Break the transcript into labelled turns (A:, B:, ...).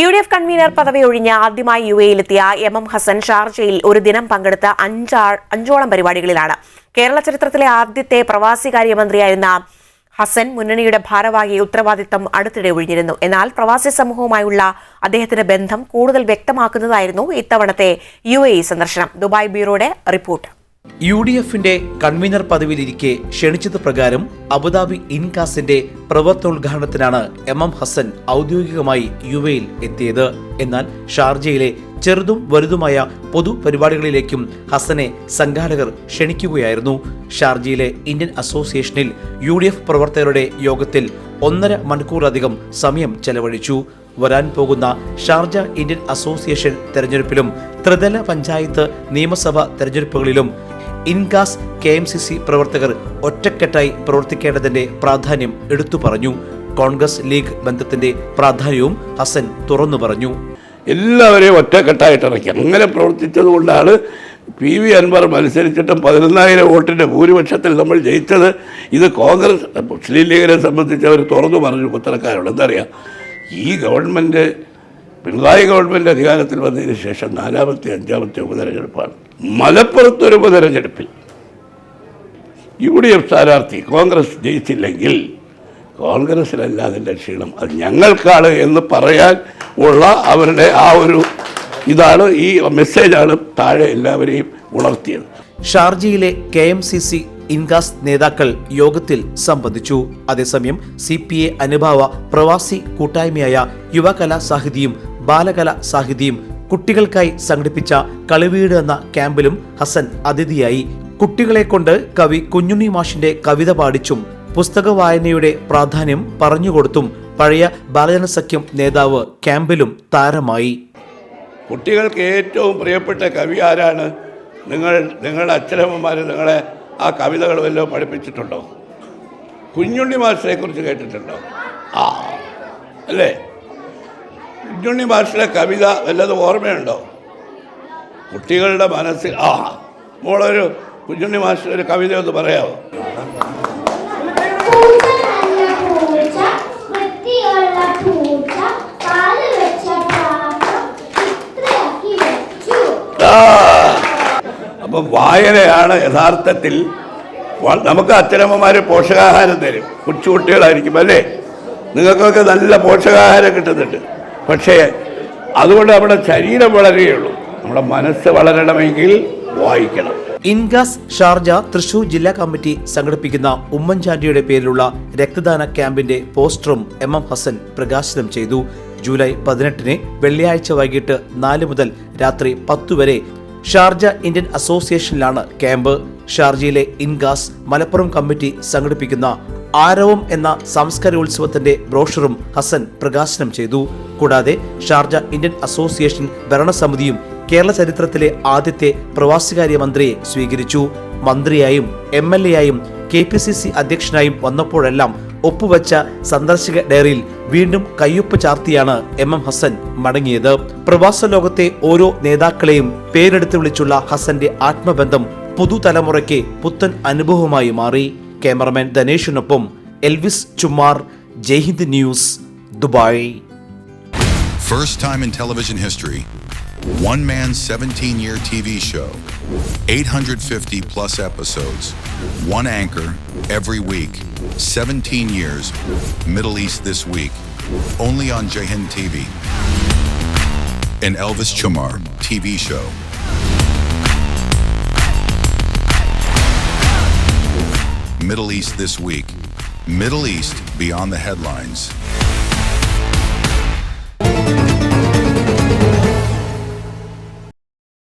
A: U D F convener പദവി ഒഴിഞ്ഞ് ആദ്യമായി യു എയിലെത്തിയ എം എം ഹസൻ ഷാർജയിൽ ഒരു ദിനം പങ്കെടുത്ത അഞ്ചാ അഞ്ചോളം പരിപാടികളിലാണ്. കേരള ചരിത്രത്തിലെ ആദ്യത്തെ പ്രവാസി കാര്യമന്ത്രിയായിരുന്ന ഹസൻ മുന്നണിയുടെ ഭാരവാഹി ഉത്തരവാദിത്തം അടുത്തിടെ ഒഴിഞ്ഞിരുന്നു. എന്നാൽ പ്രവാസി സമൂഹവുമായുള്ള അദ്ദേഹത്തിന്റെ ബന്ധം കൂടുതൽ വ്യക്തമാക്കുന്നതായിരുന്നു ഇത്തവണത്തെ യു സന്ദർശനം. ദുബായ് ബ്യൂറോയുടെ റിപ്പോർട്ട്.
B: യു ഡി എഫിന്റെ കൺവീനർ പദവിയിലിരിക്കെ ക്ഷണിച്ചത് പ്രകാരം അബുദാബി ഇൻകാസിന്റെ പ്രവർത്തനോദ്ഘാടനത്തിനാണ് എം എം ഹസൻ ഔദ്യോഗികമായി യു എയിൽ എത്തിയത്. എന്നാൽ ഷാർജയിലെ ചെറുതും വലുതുമായ പൊതുപരിപാടികളിലേക്കും ഹസനെ സംഘാടകർ ക്ഷണിക്കുകയായിരുന്നു. ഷാർജയിലെ ഇന്ത്യൻ അസോസിയേഷനിൽ യു ഡി എഫ് പ്രവർത്തകരുടെ യോഗത്തിൽ ഒന്നര മണിക്കൂറധികം സമയം ചെലവഴിച്ചു. വരാൻ പോകുന്ന ഷാർജ ഇന്ത്യൻ അസോസിയേഷൻ തെരഞ്ഞെടുപ്പിലും ത്രിതല പഞ്ചായത്ത് നിയമസഭാ തെരഞ്ഞെടുപ്പുകളിലും INCAS K M C C പ്രവർത്തകർ ഒറ്റക്കെട്ടായി പ്രവർത്തിക്കേണ്ടതിന്റെ പ്രാധാന്യം എടുത്തു പറഞ്ഞു. കോൺഗ്രസ് ലീഗ് ബന്ധത്തിന്റെ പ്രാധാന്യവും ഹസൻ തുറന്നു പറഞ്ഞു.
C: എല്ലാവരെയും ഒറ്റക്കെട്ടായിട്ട് ഇറക്കി. അങ്ങനെ പ്രവർത്തിച്ചത് കൊണ്ടാണ് പി വി അൻവർ മത്സരിച്ചിട്ടും പതിനൊന്നായിരം വോട്ടിന്റെ ഭൂരിപക്ഷത്തിൽ നമ്മൾ ജയിച്ചത്. ഇത് കോൺഗ്രസ് മുസ്ലിം ലീഗിനെ സംബന്ധിച്ച് അവർ തുറന്നു പറഞ്ഞു പത്രക്കാരോട് എന്തറിയാം ഈ ഗവൺമെന്റ് പിണറായി ഗവൺമെന്റ് അധികാരത്തിൽ വന്നതിന് ശേഷം നാലാമത്തെ അഞ്ചാമത്തെ ഉപതെരഞ്ഞെടുപ്പാണ്. മലപ്പുറത്തൊരു ഉപതെരഞ്ഞെടുപ്പിൽ യു ഡി എഫ് സ്ഥാനാർത്ഥി കോൺഗ്രസ് ജയിച്ചില്ലെങ്കിൽ കോൺഗ്രസ്സിലല്ല അതിന്റെ ക്ഷീണം അത് ഞങ്ങൾക്കാണ് എന്ന് പറയാൻ ഉള്ള അവരുടെ ആ ഒരു ഇതാണ് ഈ മെസ്സേജാണ് താഴെ എല്ലാവരെയും ഉണർത്തിയത്.
B: ഷാർജയിലെ K M C C INCAS നേതാക്കൾ യോഗത്തിൽ സംബന്ധിച്ചു. അതേസമയം സി പി എ അനുഭാവ പ്രവാസി കൂട്ടായ്മയായ യുവകലാ സാഹിതിയും ബാലകലാ സാഹിതിയും കുട്ടികൾക്കായി സംഘടിപ്പിച്ച കളിവീട് എന്ന ക്യാമ്പിലും ഹസൻ അതിഥിയായി. കുട്ടികളെ കൊണ്ട് കവി കുഞ്ഞുണ്ണി മാഷിന്റെ കവിത പാടിച്ചും പുസ്തക വായനയുടെ പ്രാധാന്യം പറഞ്ഞുകൊടുത്തും പഴയ ബാലജനസഖ്യം നേതാവ് ക്യാമ്പിലും താരമായി.
C: കുട്ടികൾക്ക് ഏറ്റവും പ്രിയപ്പെട്ട കവി ആരാണ്? നിങ്ങൾ നിങ്ങളുടെ അച്ഛനമ്മമാർ നിങ്ങളെ ആ കവിതകൾ വല്ലതും പഠിപ്പിച്ചിട്ടുണ്ടോ? കുഞ്ഞുണ്ണി മാഷിനെ കുറിച്ച് കേട്ടിട്ടുണ്ടോ? ആ അല്ലേ? കുഞ്ഞുണ്ണി മാഷിലെ കവിത വല്ലതും ഓർമ്മയുണ്ടോ? കുട്ടികളുടെ മനസ്സിൽ ആ മോളൊരു കുഞ്ഞുണ്ണി മാഷിന്റെ ഒരു കവിത ഒന്ന് പറയാമോ? അപ്പം വായനയാണ് യഥാർത്ഥത്തിൽ നമുക്ക് അച്ഛനമ്മമാർ പോഷകാഹാരം തരും. കൊച്ചുകുട്ടികളായിരിക്കും അല്ലേ? നിങ്ങൾക്കൊക്കെ നല്ല പോഷകാഹാരം കിട്ടുന്നുണ്ട്. പക്ഷേ അതുകൊണ്ട് നമ്മുടെ ശരീരം വളരുകയുള്ളൂ. നമ്മുടെ മനസ്സ് വളരണമെങ്കിൽ വായിക്കണം.
B: ഇൻഗാസ് ഷാർജ തൃശൂർ ജില്ലാ കമ്മിറ്റി സംഘടിപ്പിക്കുന്ന ഉമ്മൻചാണ്ടിയുടെ പേരിലുള്ള രക്തദാന ക്യാമ്പിന്റെ പോസ്റ്ററും എം എം ഹസൻ പ്രകാശനം ചെയ്തു. ജൂലൈ പതിനെട്ടിന് വെള്ളിയാഴ്ച വൈകിട്ട് നാല് മുതൽ രാത്രി പത്തു വരെ ഷാർജ ഇന്ത്യൻ അസോസിയേഷനിലാണ് ക്യാമ്പ്. ഷാർജയിലെ ഇൻഗാസ് മലപ്പുറം കമ്മിറ്റി സംഘടിപ്പിക്കുന്ന ആരവം എന്ന സംസ്കാരോത്സവത്തിന്റെ ബ്രോഷറും ഹസൻ പ്രകാശനം ചെയ്തു. കൂടാതെ ഷാർജ ഇന്ത്യൻ അസോസിയേഷൻ ഭരണസമിതിയും കേരള ചരിത്രത്തിലെ ആദ്യത്തെ പ്രവാസികാര്യ മന്ത്രിയെ സ്വീകരിച്ചു. മന്ത്രിയായും എം എൽ എയായും കെ പി സി സി അധ്യക്ഷനായും വന്നപ്പോഴെല്ലാം ഒപ്പുവച്ച സന്ദർശക ഡയറിയിൽ വീണ്ടും കയ്യൊപ്പ് ചാർത്തിയാണ് എം എം ഹസൻ മടങ്ങിയത്. പ്രവാസ ലോകത്തെ ഓരോ നേതാക്കളെയും പേരെടുത്ത് വിളിച്ചുള്ള ഹസന്റെ ആത്മബന്ധം പുതുതലമുറയ്ക്ക് പുത്തൻ അനുഭവമായി മാറി cameraman ധനേഷിനൊപ്പം Elvis Chumar Jai Hind news Dubai
D: First time in television history, one man 17 year TV show, 850 plus episodes, one anchor every week, 17 years, Middle East this week, only on Jahin TV. An Elvis Chamar TV show. Middle East this week. Middle East beyond the headlines.